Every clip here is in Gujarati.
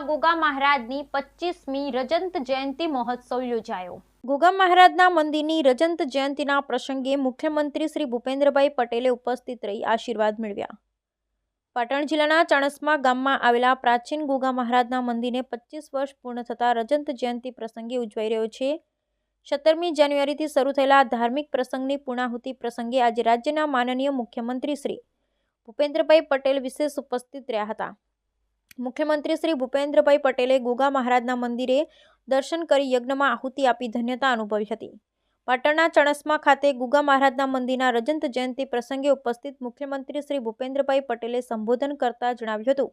ગોગા મહારાજની પચીસમી રજંત જયંતિ મહોત્સવ યોજાયો. ગોગા મહારાજના મંદિરની રજંત જયંતિના પ્રસંગે મુખ્યમંત્રી શ્રી ભૂપેન્દ્રભાઈ પટેલે ઉપસ્થિત રહી આશીર્વાદ મેળવ્યા. પાટણ જિલ્લાના ચાણસ્મા ગામમાં આવેલા પ્રાચીન ગોગા મહારાજના મંદિરને પચીસ વર્ષ પૂર્ણ થતાં રજંત જયંતિ પ્રસંગે ઉજવાઈ રહ્યો છે. સત્તરમી જાન્યુઆરીથી શરૂ થયેલા ધાર્મિક પ્રસંગની પૂર્ણાહુતિ પ્રસંગે આજે રાજ્યના માનનીય મુખ્યમંત્રી શ્રી ભૂપેન્દ્રભાઈ પટેલ વિશેષ ઉપસ્થિત રહ્યા હતા. મુખ્યમંત્રી શ્રી ભૂપેન્દ્રભાઈ પટેલે ગોગા મહારાજના મંદિરે દર્શન કરી યજ્ઞમાં આહુતિ આપી ધન્યતા અનુભવી હતી. પાટણના ચણસ્મા ખાતે ગુગા મહારાજના મંદિરના રજંત જયંતિ પ્રસંગે ઉપસ્થિત મુખ્યમંત્રી શ્રી ભૂપેન્દ્રભાઈ પટેલે સંબોધન કરતા જણાવ્યું હતું.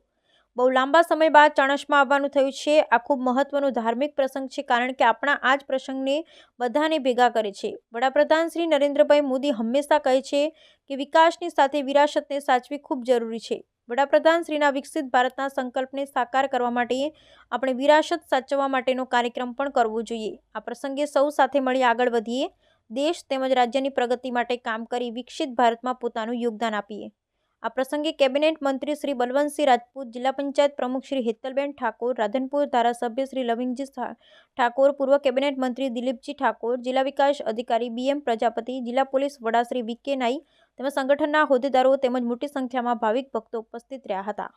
બહુ લાંબા સમય બાદ ચણસમાં આવવાનું થયું છે. આ ખૂબ મહત્વનો ધાર્મિક પ્રસંગ છે કારણ કે આપણા આ જ પ્રસંગને બધાને ભેગા કરે છે. વડાપ્રધાન શ્રી નરેન્દ્રભાઈ મોદી હંમેશા કહે છે કે વિકાસની સાથે વિરાસતને સાચવી ખૂબ જરૂરી છે. વડાપ્રધાન શ્રીના વિકસિત ભારતના સંકલ્પને સાકાર કરવા માટે આપણે વિરાસત સાચવવા માટેનો કાર્યક્રમ પણ કરવો જોઈએ. આ પ્રસંગે સૌ સાથે મળી આગળ વધીએ. દેશ તેમજ રાજ્યની પ્રગતિ માટે કામ કરી વિકસિત ભારતમાં પોતાનું યોગદાન આપીએ. આ પ્રસંગે કેબિનેટ મંત્રી શ્રી બલવંતસિંહ રાજપૂત, જિલ્લા પંચાયત પ્રમુખ શ્રી હેતલબેન ઠાકોર, રાધનપુર ધારાસભ્ય શ્રી લવિંગજી ઠાકોર, પૂર્વ કેબિનેટ મંત્રી દિલીપજી ઠાકોર, જિલ્લા વિકાસ અધિકારી બીએમ પ્રજાપતિ, જિલ્લા પોલીસ વડા શ્રી વી કે નાઈ તેમજ સંગઠનના હોદ્દેદારો તેમજ મોટી સંખ્યામાં ભાવિક ભક્તો ઉપસ્થિત રહ્યા હતા.